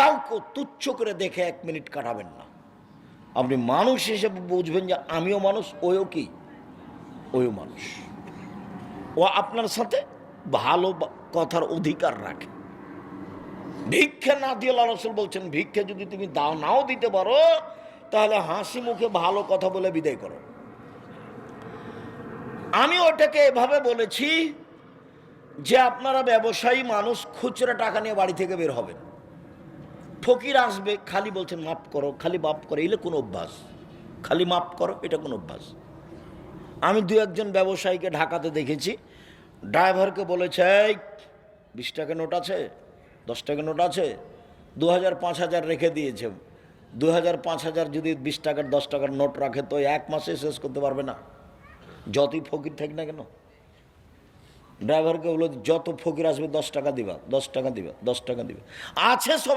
কাউকে তুচ্ছ করে দেখে এক মিনিট কাটাবেন না। আপনি মানুষ হিসেবে বুঝবেন যে আমিও মানুষ ওও কি? ওও মানুষ। ও আপনার সাথে ভালো কথার অধিকার রাখে। ভিক্ষা না দিয়ে আল্লাহ রসুল বলছেন, ভিক্ষা যদি তুমি দাও, নাও দিতে পারো, তাহলে হাসি মুখে ভালো কথা বলে বিদায় করো। আমি ওটাকে এভাবে বলেছি যে আপনারা ব্যবসায়ী মানুষ খুচরা টাকা নিয়ে বাড়ি থেকে বের হবেন। ফকির আসবে, খালি বলছেন মাপ করো, খালি মাপ করো। এলে কোনো অভ্যাস? খালি মাপ করো, এটা কোনো অভ্যাস? আমি দু একজন ব্যবসায়ীকে ঢাকাতে দেখেছি। ড্রাইভারকে বলেছে বিশ টাকা নোট আছে, দশ টাকা নোট আছে দু হাজার পাঁচ হাজার রেখে দিয়েছে। দু হাজার পাঁচ হাজার যদি বিশ টাকার, দশ টাকার নোট রাখে, তো এক মাসে শেষ করতে পারবে না। যতই ফকির থাক না কেন? ড্রাইভারকে বলো যত ফকির আসবে, দশ টাকা দিবা, দশ টাকা দিবা, দশ টাকা দিবা। আছে সব